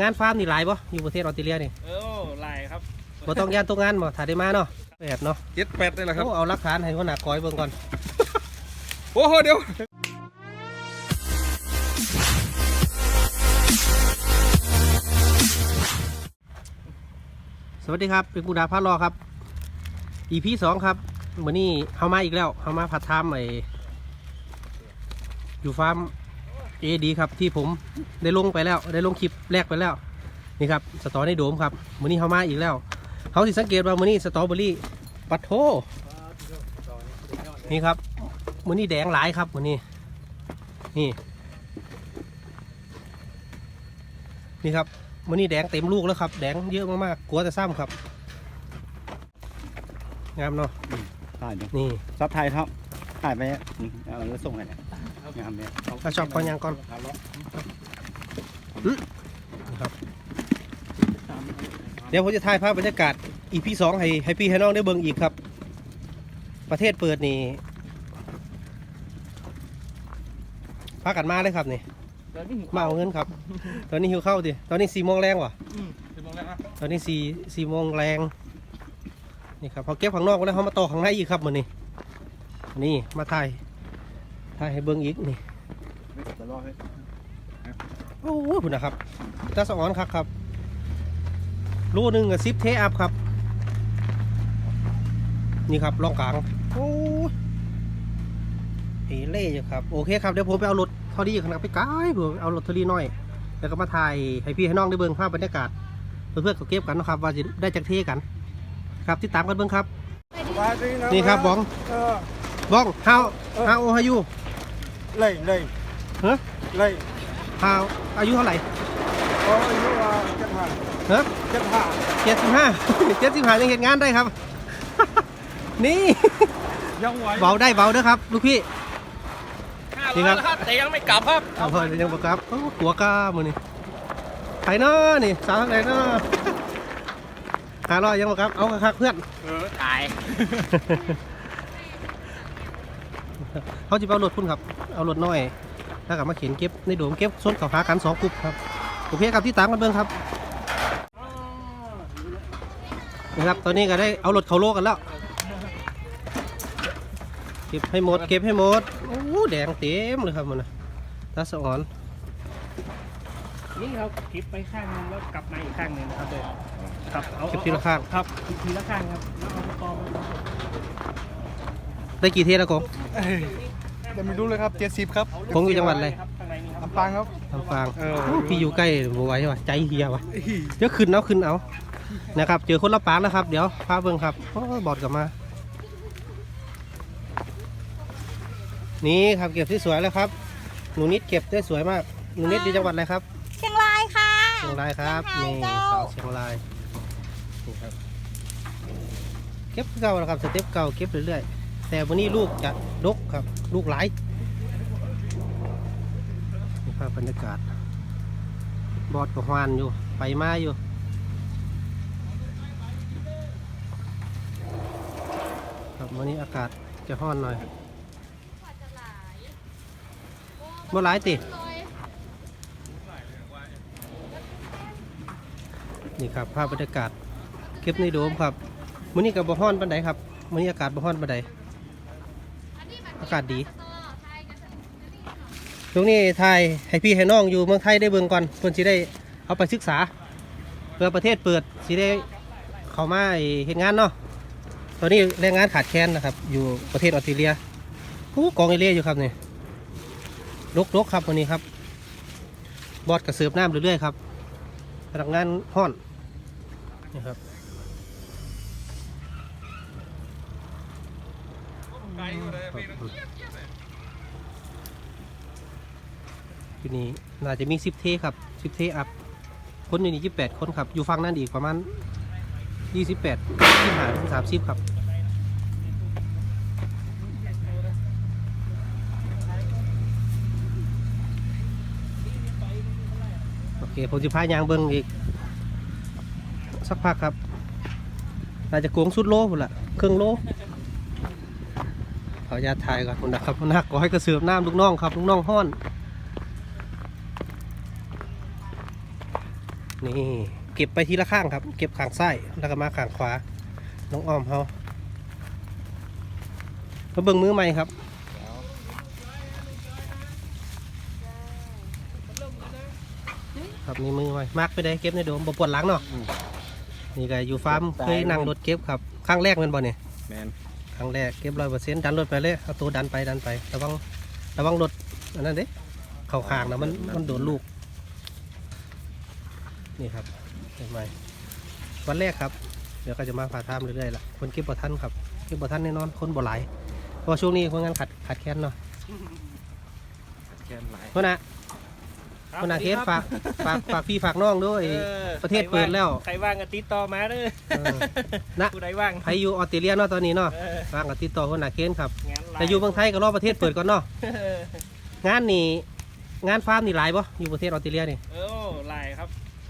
งานฟาร์มนี่หลายบ่อยู่ประเทศออสเตรเลียนี่เออลายครับบ่ต้องย่านตกงานบ่ถ่ายได้มาเนาะแบบเนาะเจ็ดแปดได้แล้วครับ โอ้เอาหลักฐานให้หัวหน้าก้อยเบิ่งก่อนโอ้โหเดี๋ยวสวัสดีครับ เป็นกูดาพารอครับ EP สองครับวันนี้เฮามาอีกแล้วเฮามาพัดทามไออยู่ฟาร์ม เอดีครับที่ผมได้ลงไปแล้วได้ลงคลิปแรกไปแล้วนี่ครับสตอในโดมครับวันนี้เฮามาอีกแล้วเขาสิสังเกตว่าวันนี้สตรอเบอรี่ปัดโทนี่ครับวันนี้แดงหลายครับวันนี้นี่นี่ครับวันนี้แดงเต็มลูกแล้วครับแดงเยอะมากๆกลัวจะซ้ำครับงามเนาะถ่ายไหมนี่ซับไทยครับถ่ายไปนี่เอาแล้วส่งให้เนี่ย งามเนี่ยถ้าชอบก็ยังก่อน ครับ เดี๋ยวผมจะถ่ายภาพบรรยากาศ EP สองให้ให้พี่ให้น้องได้เบิ่งอีกครับ ประเทศเปิดนี่พากันมาเลยครับนี่เดี๋ยวนี่หิวมาเอาเงินครับ ตอนนี้หิวข้าวดิตอนนี้สี่โมงแรงวะจะมองแล้วนะตอนนี้สี่สี่โมงแรงนี่ครับพอเก็บข้างนอกแล้วเขามาต่อข้างในอีกครับมือนี้นี่มาถ่าย ถ่ายให้เบิ้งอีกนี่โอ้โหคุณนะครับตาสะออนครับครับรูหนึ่งกับซิปเทอัพครับ นี่ครับล่องกลางโอ้ยเอเล่อยู่ครับ โอเคครับ เดี๋ยวผมไปเอารถเท่านี้ขนาดไปไกลเผื่อเอารถเท่านี้หน่อย แล้วก็มาถ่ายให้พี่ให้น้องได้เบิ่งภาพบรรยากาศ เพื่อนๆก็เก็บกันเนาะครับ ว่าจะได้จากเทกัน ครับติดตามกันเบิ่งครับ นี่ครับบ้องเออบ้อง how how old are you เลยเลยฮะเลย how อายุเท่าไหร่เขาอายุว่าเจ็ดห้าฮะเจ็ดห้าเจ็ดสิบห้าเจ็ดสิบห้ายังเห็นงานได้ครับ นี่ยังไหวเบาได้เบาเด้อครับลูกพี่ห้าจริงร้คอรับยแล้วครับแต่ยังไม่กลับครับเอาเพิ่นยังประกับโอ้หัวกล้ามือนี่ไผเนาะนี่สาวทางไหนเนาะหาร้อยยังประกับเอาคักๆเพื่อนเออตายเขาจะเอารถพุ่นครับ เอารถน้อยแล้วก็มาเข็นเก็บในโดมเก็บส้นเขาหากันสองกลุ่มครับโอเคครับที่ตามกันเบิ่งครับนะครับตอนนี้ก็ได้เอารถเขาโลกันแล้วเก็บให้หมดเก็บให้หมดโอ้โหแดงเต็มเลยครับมันนะตาสะอ่อนนี่เขาคลิปไปข้างนึงแล้วกลับมาอีกข้างหนึงนะครับเดี๋ยวครับเอาเก็บทีละข้างครับทีละข้างครับแล้วเอากองไว้ได้กี่เทแล้วกง แต่ไม่รู้เลยครับเจ็ดสิบครับคงอยู่จังหวัดอะไรครับข้างในนี้ครับลำปางครับ ลำปางเออโอ้พี่อยู่ใกล้บัวไหว้ว่ะใจเฮียวะเดี๋ยวขึ้นเอาขึ้นเอานะครับเจอคนละปางแล้วครับ เดี๋ยวพาเบิ่งครับโอ้ยบอดกลับมา นี่ครับเก็บที่สวยแล้วครับ หนูนิดเก็บได้สวยมากหนูนิดอยู่จังหวัดอะไรครับ เชียงรายค่ะ เชียงรายครับเชียนี่งรายเจ้า สาวเชียงรายนี่ครับเก็บเก่าแล้วครับสเต็ปเก่าเก็บเรื่อยๆ แต่วันนี้ลูกจะดกครับ ลูกหลายนี่ภาพบรรยากาศ บอดกับฮวานอยู่ ไปมาอยู่ครับวันนี้อากาศจะห้อนหน่อยบ่หลายติ นี่ครับภาพบรรยากาศเก็บในโดมครับมื้อนี้กับบ่ฮ้อนปานใดครับมื้อนี้อากาศบ่ฮ้อนปานใดากาศดีช่วงนี้ถ่ายให้พี่ให้น้องอยู่เมืองไทยได้เบิ่งก่อนเพิ่นสิได้เอาไปศึกษาเพื่อประเทศเปิดสิได้เข้ามาเฮ็ดงานเนาะตอนนี้แรงงานขาดแคลนนะครับ อยู่ประเทศออสเตรเลียโอ้กองเอเลียอยู่ครับนี่ลกๆครับวันนี้ครับ บอดกระเสือบน้ำเรื่อยๆครับพนักงานห้อนนี่ครับ ทีนี้น่าจะมีสิบเทครับสิบเทอัพคนอยู่นี่ยี่แปดคนครับ อยู่ฝั่งนั้นอีกประมาณยี่สิบแปดยี่หาถึงสามสิบครับโอเคผมจะพายางเบิ้งอีก สักพักครับน่าจะโกงสุดโลหมดละเครึ่องโลขออนุญาตถ่ายก่อนคนนะครับนนักก็ให้กระเสือบน้ำลูกน้องครับลูกน้องห้อน นี่เก็บไปทีละข้างครับ เก็บข้างซ้ายแล้วก็มาข้างขวา น้องอ้อมเขามาเบิ่งมือใหม่ครับครับนี่มือใหม่มากไปได้เก็บในโดมบ่ปวดหลังเนาะนี่ก็อยู่ฟาร์มเคยนั่งรถเก็บครับครั้งแรกแมันบ่เนี่ยแมนครั้งแรกเก็บร้อยเปอร์เซ็นต์ดันรถไปเลยเอาตัวดันไปดันไประวังระวังรถอันนั้นเด้เข่าคางนะมันมันโดนลูก นี่ครับเห็นไหมวันแรกครับ เดี๋ยวก็จะมาผ่าทามเรื่อยๆละคนเก็บบ่ทันครับเก็บบ่ทันแน่นอนคนบ่หลายเพราะว่าช่วงนี้คนงานขัดขัดแค้นเนาะแคนหลายคนน่ะคนน่ะเคสฝากฝากฝากพี่ฝากน้องด้วยประเทศเปิดแล้ว ใครว่างก็ติดต่อมาเด้อเออนะผู้ใดว่างใครอยู่ออสเตรเลียเนาะตอนนี้เนาะเออฝากกับติดต่อคนน่ะเคสครับ งานหลาแต่อยู่เมืองไทยก็รอประเทศเปิดก่อนเนาะ เอองานนี่งานฟาร์มนี่หลายปะอยู่ประเทศออสเตรเลียนี่โอ้หลายครั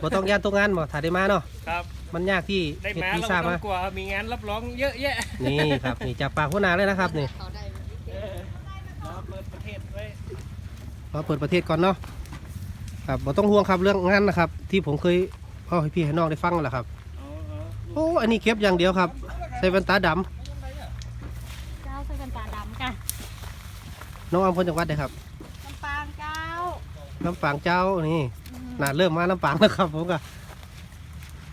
บบ่ต้องยานตกงานบ่ถ่ายได้มาเนาะครับ มันยากที่ได้เฮ็ดมาวีเราซ่าต้อมางกลัวมีงานรับรองเยอะแยะนี่ครับนี่จากปากหัวหน้าเลยนะครับนี่เออรอเปิดประเทศไว้เราเปิดประเทศก่อนเนาะครับบ่ต้องห่วงครับเรื่องงานนะครับ ที่ผมเคยเอาให้พี่ให้น้องได้ฟังนั่นแหละครับ เอาเอาโอ้อันนี้เก็บอย่างเดียวครับใส่แว่นตาดำเจ้าใส่กันตาดำกันน้องอำเภอจังหวัดเด้ครับลำปางเจ้าน้ำปางเจ้านี่อืม น่าเริ่มมาน้ำปางแล้วครับผมก็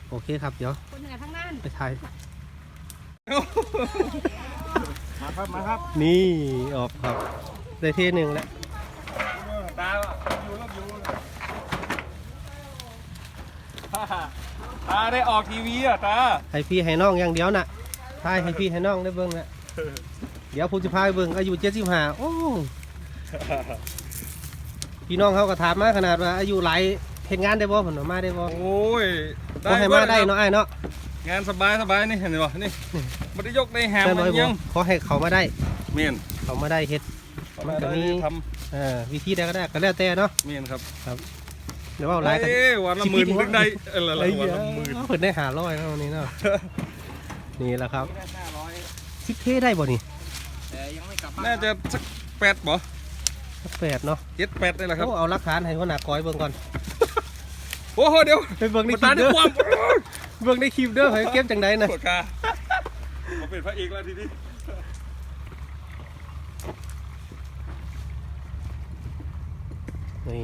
โอเคครับเดี๋ยวคนเหนือทั้งนั้นไปถ่ายมาครับมาครับนี่ออกครับได้เทหนึ่งแล้วตาอยู่รับอยู่ตาตาได้ออกทีวีอะตาให้พี่ให้น้องอย่างเดียวน่ะถ่ายให้พี่ให้น้องได้เบิ่งน่ะเดี๋ยวผมจะพาไปเบิ่งอายุเจ็ดสิบห้าโอ้พี่น้องเขาก็ถามมาขนาดว่าอายุหลาย เห็นงานได้บ่ผมว่ามาได้บ่โอ้ยบ่ให้มาได้เนาะไอ้ายเนาะงานสบายสบายนี่เห็นไหมนี่ไม่ได้ยกได้แฮมใช่บ่มันไอ้บ่ยังขอให้เขามาได้เมียนเขามาได้เฮ็ดมันก็มีทเอ่อวิธีใดก็ได้ก็แล้วแต่เนาะำเมียนครับเดี๋ยวว่าหลายกันเอ้ยวันละหมื่นสิบปีถึงได้เออละไอ้วันเหี้ยละหมื่นเพิ่นได้หาร้อยแล้ววันนี้เนาะนี่แหละครับได้ห้าร้อยสิบเทได้บ่นี่แต่ยังไม่กลับบ้านน่าจะสักแปดบ่สักแปดเนาะเจ็ดแปดนี่แหละครับโอ้เอาหลักฐานให้หัวหน้าก้อยเบิ่งก่อน โอ้โหเดี๋ยวไปเบิ่งในมันคลิตาปได้เด้อความเบิ่งในคลิปเด้อให้เก็บจังไดนะปวดกาผมเป็นพระเอกแล้วทีนี้นี่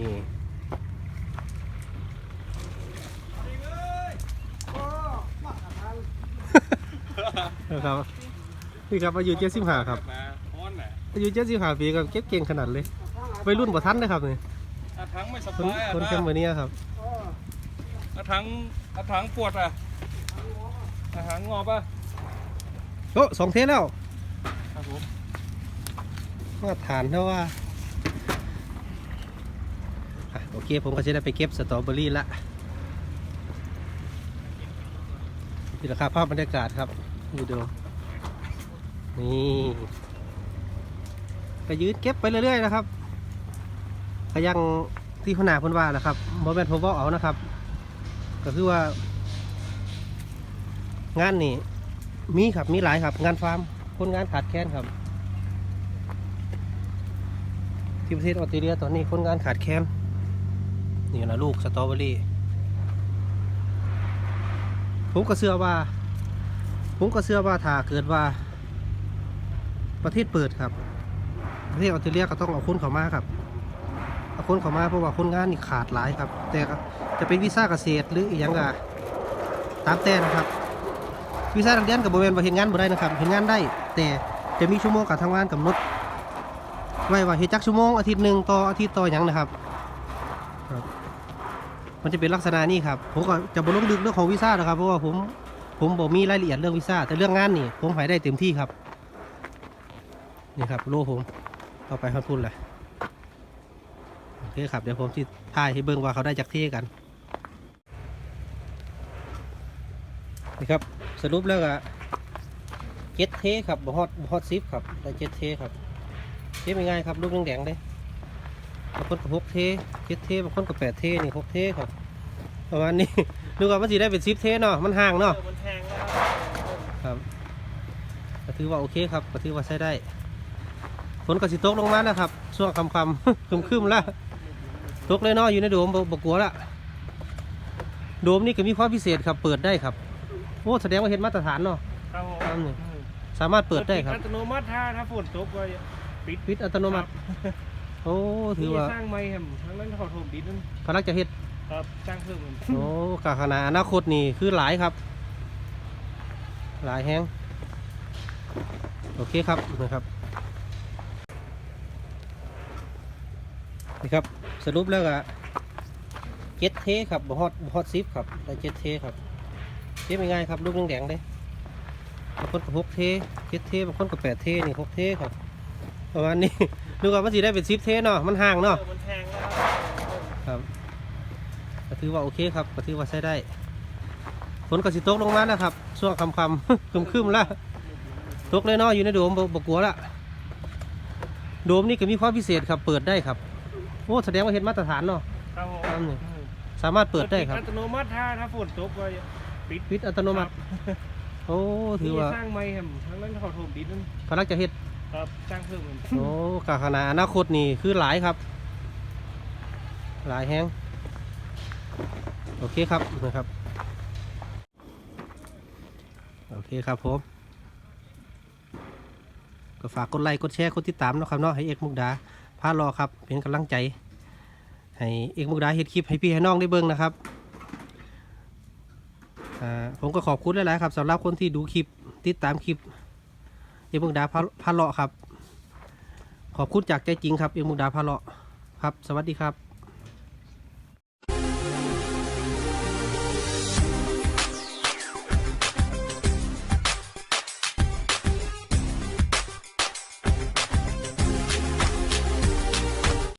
นะครับนี่ครับอายุ75ครับมาฮ้อนแหละอายุ75ปีก็เก็บเก่งขนาดเลยวัยรุ่นบ่ทันนะครับนี่อาถังไม่สคนบายอะคนนะแคมเบอร์เนียครับ อาถังอาถังปวดอะอาถังงอป่ะโอ้สองเทสแล้วครับผมมาฐานเท่าว่าอะโอเคผมก็จะได้ไปเก็บสตรอเบอรี่ละนี่แหละครับภาพบรรยากาศครับอยู่ดูนี่ก็ยืดเก็บไปเรื่อยๆนะครับก็ยังที่ขนาเพิ่นว่าแหละครับโมเมนต์ผมบอกเอานะครับ ก็คือว่า งานนี่มีครับมีหลายครับ งานฟาร์มคนงานขาดแคลนครับ ที่ประเทศออสเตรเลียตอนนี้คนงานขาดแคลนนี่นะลูกสตรอเบอรี่ผมก็เชื่อว่า ผมก็เชื่อว่าถ้าเกิดว่า ประเทศเปิดครับ ประเทศออสเตรเลียก็ต้องเอาคนเข้ามาครับ เอาคนเข้ามาเพราะว่าคนงานนี่ขาดหลายครับ แต่จะเป็นวีซ่าเกษตรหรืออีกอย่างก็ตามแต่นะครับวีซ่าทางเรียนกับบริเวณว่าเห็นงานบ่ได้นะครับเห็นงานได้ แต่จะมีชั่วโมงการทำงานกำหนดไว้ว่าเฮ็ดจักชั่วโมงอาทิตย์หนึ่งต่ออาทิตย์ต่ออย่างนะครับครับ มันจะเป็นลักษณะนี้ครับผมก็จะบ่ลงลึกเรื่องของวีซ่านะครับเพราะว่าผมผมบอกมีรายละเอียดเรื่องวีซ่าแต่เรื่องงานนี่ผมให้ได้เต็มที่ครับ นี่ครับโลผมเอาไปเขาพูดเลย อเคครับเดี๋ยวผมที่ถ่ายให้เบิ่งว่าเขาได้จากที่กันนี่ครับสรุปแล้วก็เจ็ดเทครับบ่ฮอดบ่ฮอดซิฟครับได้เจ็ดเทครับเทปง่ายๆครับลูกแดงๆเลยบางคนกับหกเทเจ็ดเทบางคนกับแปดเทนี่หกเทครับประมาณนี้ดูว่ามันสีได้เป็นสิบเทเนาะมันห่างเนาะเออมันแพงแล้วครับก็ถือว่าโอเคครับก็ถือว่าใช้ได้ฝนก็สิตกลงมาแล้วครับช่วงคำๆคึมๆแล้ว ตกเลยเนาะอยู่ในโดมบ่บกลัวละโดมนี่ก็มีความพิเศษครับ เปิดได้ครับโอ้แสดงว่าเห็นมาตรฐานเนาะครับผมครับนี่สามารถเปิดได้ครับอัตโนมัติถ้าถ้าฝนตกก็ปิดปิดอัตโนมัติโอ้ถือว่านี่สร้างไม้แฮมทั้งนั้นเขาโถมดินนั่นพนักจะเฮ็ดครับสร้างเพิ่มมันโอ้กาขนาดอนาคตนี่คือหลายครับ หลายแห้งโอเคครับนะครับนี่ครับ สรุปแล้วก็เจ็ดเทครับบ่ฮอตบ่ฮอตซิฟครับได้เจ็ดเทครับเทไม่ง่ายครับลูกแดงๆเลยบางคนก็หกเทเจ็ดเทบางคนก็แปดเทนี่หกเทครับประมาณนี้ดูว่ามันสีได้เป็นซิฟเทเนาะมันห่างเนาะมันแพงครับก็ถือว่าโอเคครับก็ถือว่าใช้ได้ฝนก็สิตกลงมาแล้วครับช่วงคำคำคึมคึมแล้วตกเลยเนาะอยู่ในโดมบกลัวละโดมนี่ก็มีความพิเศษครับ เปิดได้ครับ อ้แสดงว่าเห็นมาตรฐานเนาะ ครับผมครับนี่สามารถเปิดได้ครับ อัตโนมัติถ้าถ้าฝนตกก็ปิดปิดอัตโนมัติ โอ้ถือว่านี่สร้างไม้แฮมทั้งนั้นเขาโถมดินนั่นพนักจะเฮ็ด ครับสร้างเพิ่มมันโอ้กาขนาดอนาคตนี่คือหลายครับ หลายแห้งโอเคครับนะครับ โอเคครับผม ก็ฝากกดไลค์กดแชร์กดติดตามเนาะครับเนาะให้เอกมุกดา พารอครับเป็นกำลังใจ ให้เอกมุกดาเฮ็ดคลิปให้พี่ให้น้องได้เบิ่งนะครับผมก็ขอบคุณหลาย ๆ ครับสำหรับคนที่ดูคลิปติดตามคลิปเอกมุกดาพาพาเลาะครับ ขอบคุณจากใจจริงครับเอกมุกดาพาเลาะครับ สวัสดีครับ